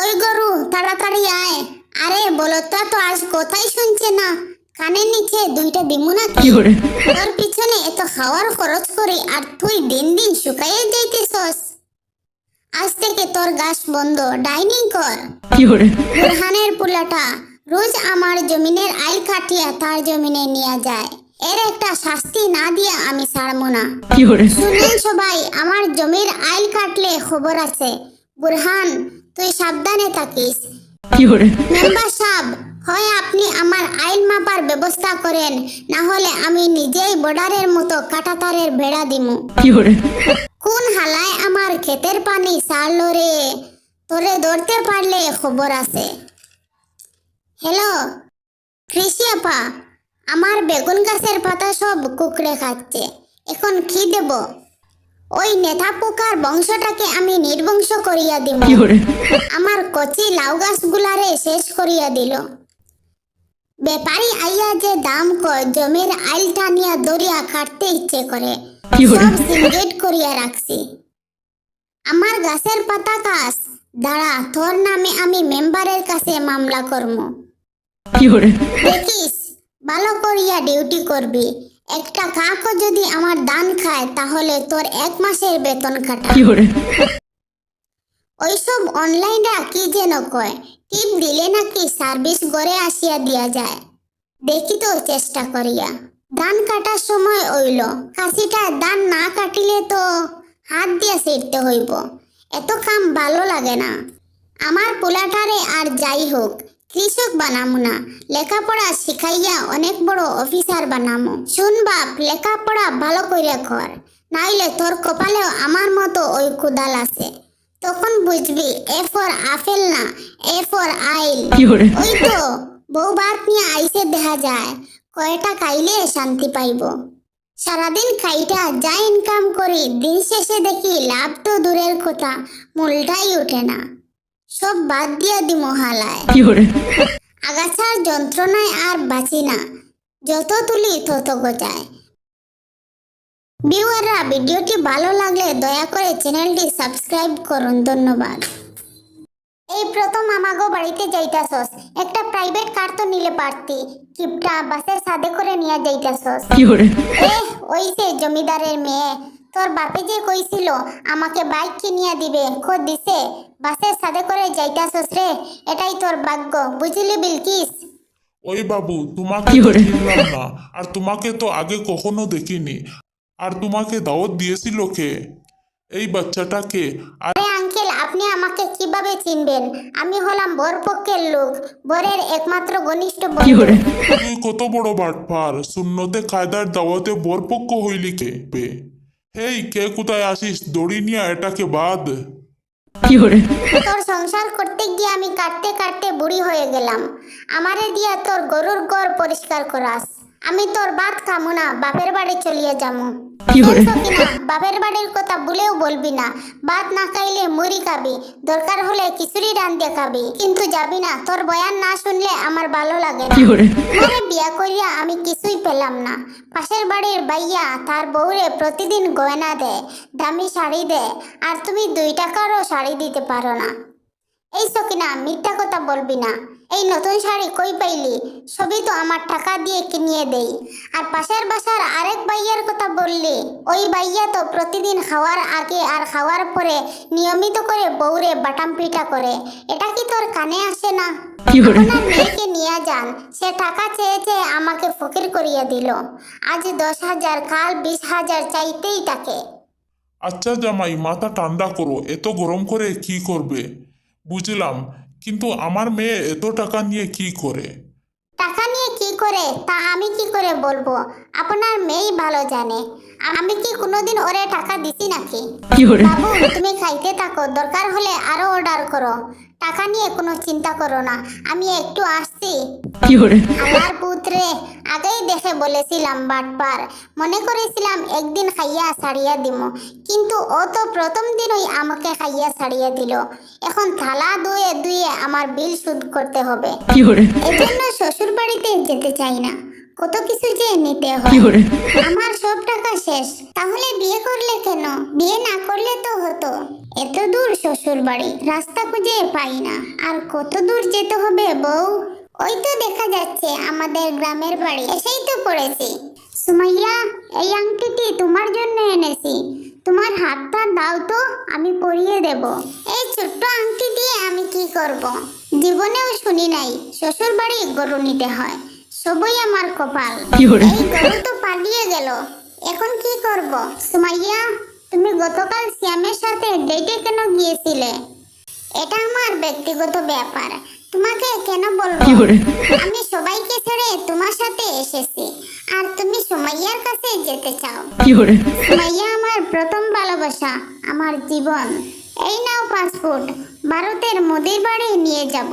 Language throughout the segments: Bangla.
ওই গরু তাড়াতাড়ি আয়। আরে বলতা তো আজ কোথায় শুনছে না? কানের নিচে দুইটা দিমু না কি তোর পিছনে এত খাওয়ার খরচ করি আর তুই দিন দিন শুকাইয়ে যাইতেছস। আজ থেকে তোর গাছ বন্ধ ডাইনিং কর বুরহানের পুলাটা রোজ আমার জমিনের আইল কাটিয়া তার জমিনে নিয়ে যায়। এর একটা শাস্তি না দিয়ে আমি ছাড়বো না। শুনেন সবাই আমার জমির আইল কাটলে খবর আছে। বুরহান তুই সাবধানে থাকিস। মেম্বার সাহেব হয় আপনি আমার আইল মাপার ব্যবস্থা করেন না হলে আমি নিজেই বর্ডারের মতো কাটাতারের বেড়া দিমু। কোন হালায় আমার ক্ষেতের পানি সারলো রে? তোরে ধরতে পারলে খবর আছে। হ্যালো কৃষি আপা আমার বেগুন গাছের পাতা সব কুকড়ে খাচ্ছে এখন কি দেব? ওই নেতা পোকার বংশটাকে আমি নির্বংশ করিয়া দিব। আমার কচি লাউ গাছগুলারে শেষ করিয়া দিল। ব্যাপারী আইয়া যে দাম কয় জমির আইল টানিয়া দরিয়া কাটতে ইচ্ছে করে। সব সিন্ডিকেট করিয়া রাখছি। আমার গাছের পাতা গাছ দাঁড়া তোর নামে আমি মেম্বারের কাছে মামলা করব দেখিস ভালো করিয়া ডিউটি করবি। একটা কাকও যদি আমার দান খায় তাহলে তোর এক মাসের বেতন কাটা। ওইসব অনলাইনরা কি যেন কয় টিপ দিলে নাকি সার্ভিস গড়ে আসিয়া দিয়া যায়। দেখি তো চেষ্টা করিয়া। ধান কাটার সময় হইল কাশিটা দান না কাটিলে তো হাত দিয়ে ছিঁড়তে হইব। এত কাম ভালো লাগে না। আমার পোলাটারে আর যাই হোক কৃষক বানামু না। লেখাপড়া শিখাইয়া অনেক বড় অফিসার বানামু। শুন বাপ লেখাপড়া ভালো কইরা কর। নাইলে তোর কপালেও আমার মতো ওই কুদাল আছে। তখন বুঝবি এ ফর আপেল না এ ফর আইল। ওই তো বউ ভাত নিয়ে আইসে দেখা যায়। কয়টা খাইলে শান্তি পাইব। সারাদিন খাইটা যা ইনকাম করি দিন শেষে দেখি লাভ তো দূরের কথা মূলটাই ওঠে না। সব বাদ দিয়া দি মহালায়। আগাছার যন্ত্রণায় আর বাঁচি না যত তুলি তত গজায়। ভিউয়াররা ভিডিওটি ভালো লাগলে দয়া করে চ্যানেলটি সাবস্ক্রাইব করুন ধন্যবাদ। এই প্রথম আমাগো বাড়িতে যাইতাছস একটা প্রাইভেট কার তো নিলে পারতি কিপটা বাসের সাথে করে নিয়ে যাইতাছস। ওই সে জমিদারের মেয়ে তোর বাপে যে কইছিল আমাকে বাইক কিনিয়া দিবে খোদ দিছে বাসের সাথে করে যাইতাছস রে এটাই তোর ভাগ্য বুঝলি বিলকিস? ওই বাবু তোমাকে চিনলাম না আর তোমাকে তো আগে কখনো দেখিনি। আর তোমাকে দাওয়াত দিয়েছিল কে? এই বাচ্চাটাকে আর আরে আঙ্কেল আপনি আমাকে কীভাবে চিনবেন? আমি হলাম বর পক্ষের লোক বরের একমাত্র ঘনিষ্ঠ বন্ধু। তুই কত বড় বাটপার শূন্যতে কায়দার দাওয়াতে বরপক্ষ হইলি কে? বে হেই কে কোথায় আসিস? দড়ি নিয়ে এটাকে বাদ তোর সংসার করতে গিয়ে আমি কাটতে কাটতে বুড়ি হয়ে গেলাম। আমারে দিয়া তোর গরুর গড় পরিষ্কার করাস। আমি তোর বাদ খামু না বাপের বাড়ি চলিয়ে যামু। শুনছো বাপের বাড়ির কথা ভুলেও বলবি না। ভাত না খাইলে মুড়ি খাবি দরকার হলে খিচুড়ি রান্ধে খাবি। কিন্তু যাবি না তোর বয়ান না শুনলে আমার ভালো লাগে না। বিয়া করিয়া আমি কিছুই পেলাম না। পাশের বাড়ির বাইয়া তার বউরে প্রতিদিন গয়না দেয় দামি শাড়ি দেয় আর তুমি দুই টাকারও শাড়ি দিতে পারো না। এই সকিনা মিথ্যা কথা বলবি না। এই নতুন শাড়ি কই পাইলি? সবই তো আমার টাকা দিয়ে কিনিয়ে দেই। আর পাশের বাসার আরেক বাইয়ার কথা বললি ওই বাইয়া তো প্রতিদিন খাওয়ার আগে আর খাওয়ার পরে নিয়মিত করে বউরে বাটাম পিটা করে। এটা কি তোর কানে আসে না? আপনার মেয়েকে নিয়ে যান সে টাকা চেয়ে চেয়ে আমাকে ফকির করিয়ে দিল। আজ দশ হাজার কাল বিশ হাজার চাইতেই তাকে। আচ্ছা জামাই মাথা ঠান্ডা করো এত গরম করে কি করবে? বুঝলাম, কিন্তু আমার মেয়ে এত টাকা নিয়ে কি করে? টাকা নিয়ে কি করে? তা আমি কি করে বলব? আপনার মেয়েই ভালো জানে। আমি কি কোনোদিন ওরে টাকা দিছি নাকি? বাবু তুমি খাইতে থাকো দরকার হলে আরও অর্ডার করো। টাকা নিয়ে কোনো চিন্তা করো না আমি একটু আসছি। আমার পুত্রে আগেই দেখে বলেছিলাম বাটবার মনে করেছিলাম একদিন খাইয়া ছাড়িয়া দিব কিন্তু ও তো প্রথম দিনই আমাকে খাইয়া ছাড়িয়ে দিল। এখন থালা ধুয়ে ধুয়ে আমার বিল শোধ করতে হবে। এজন্য শ্বশুর বাড়িতে যেতে চাই না। কত কিছু যে নিতে হয়। আমার সব টাকা শেষ। তাহলে বিয়ে করলে কেন? বিয়ে না করলে তো হতো। এত দূর শ্বশুর বাড়ি রাস্তা খুঁজে পাই না। আর কত দূর যেতে হবে বউ? ওই তো দেখা যাচ্ছে আমাদের গ্রামের বাড়ি। এসেই তো পড়েছি। সুমাইয়া এই আংটিটি তোমার জন্য এনেছি। তোমার হাতটা দাও তো আমি পরিয়ে দেব। এই ছোট্ট আংটি দিয়ে আমি কি করব? জীবনেও শুনি নাই শ্বশুর বাড়ি গরু নিতে হয়। সবই আমার কপাল। তো পালিয়ে গেল। এখন কি করব? সুমাইয়া তুমি গতকাল শ্যামের সাথে ডেটে কেন গিয়েছিলে? এটা আমার ব্যক্তিগত ব্যাপার। তোমাকে কেন বলব? আমি সবাইকে ছেড়ে তোমার সাথে এসেছি। আর তুমি সুমাইয়ার কাছে যেতে চাও। সুমাইয়া আমার প্রথম ভালোবাসা আমার জীবন। এই নাও পাসপোর্ট ভারতের মোদির বাড়ি নিয়ে যাব।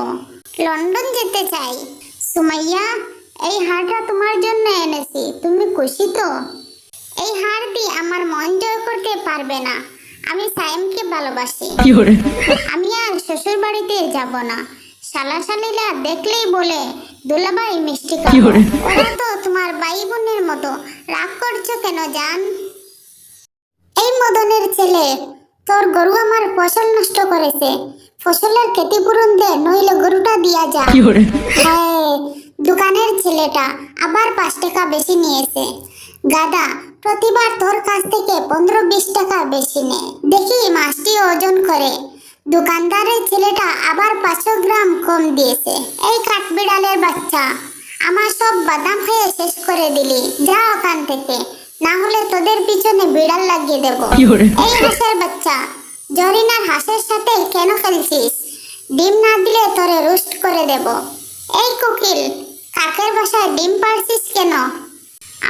লন্ডন যেতে চাই। সুমাইয়া এই হারটা তোমার জন্য এনেছি। তুমি খুশি তো? এই হার দিয়ে আমার মন জয় করতে পারবে না। আমি সাইমকে ভালোবাসি। আমি আর শ্বশুর বাড়িতে যাব না। শালা শালিরা দেখলেই বলে দুলাভাই মিষ্টি ওরা তো তোমার ভাই বোনের মতো। রাগ করছ কেন জান? এই মদনের ছেলে তোর গরু আমার ফসল নষ্ট করেছে। ফসলের ক্ষতিপূরণ দে নইলে গরুটা দিয়া যা। হ্যাঁ, দোকানের ছেলেটা আবার পাঁচ টাকা বেশি নিয়েছে। গাদা প্রতিবার তোর কাছ থেকে পনেরো বিশ টাকা বেশি নে। দেখি মাছটি ওজন করে। দোকানদারের ছেলেটা আবার পাঁচশো গ্রাম কম দিয়েছে। এই কাঠবিড়ালের বাচ্চা আমার সব বাদাম হয়ে শেষ করে দিলি। যা ওখান থেকে না হলে তোদের পিছনে বিড়াল লাগিয়ে দেবো। এই বাচ্চা জরিনার হাঁসের সাথে কেন খেলছিস? ডিম না দিলে তোরে রোস্ট করে দেব। এই কোকিল কাকের বাসায় ডিম পারছিস কেন?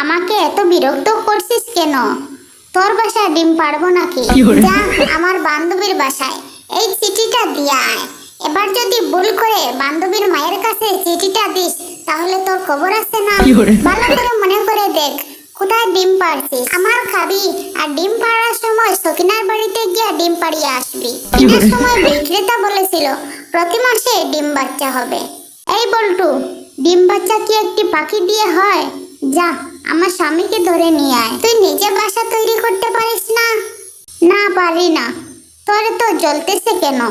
আমাকে এত বিরক্ত করছিস কেন? তোর বাসায় ডিম পারব নাকি? যা আমার বান্ধবীর বাসায়। এই চিঠিটা দিয়া আয়। এবার যদি ভুল করে বান্ধবীর মায়ের কাছে চিঠিটা দিস তাহলে তোর খবর আছে না? ভালো করে মনে করে দেখ। কোথায় ডিম পাড়ছিস? আমার খাবি। আর ডিম পাড়ার সময় সকিনার বাড়িতে গিয়ে ডিম পাড়িয়ে আসবি। কেনার সময় বিক্রেতা বলেছিল প্রতি মাসে ডিম বাচ্চা হবে। এই বল্টু ডিম বাচ্চা কি একটি পাখি দিয়ে হয়? যা আমার স্বামীকে ধরে নিয়ে আয়। তুই নিজে বাসা তৈরি করতে পারিস না? না পারি না। তোর তো জ্বলতেছে কেন?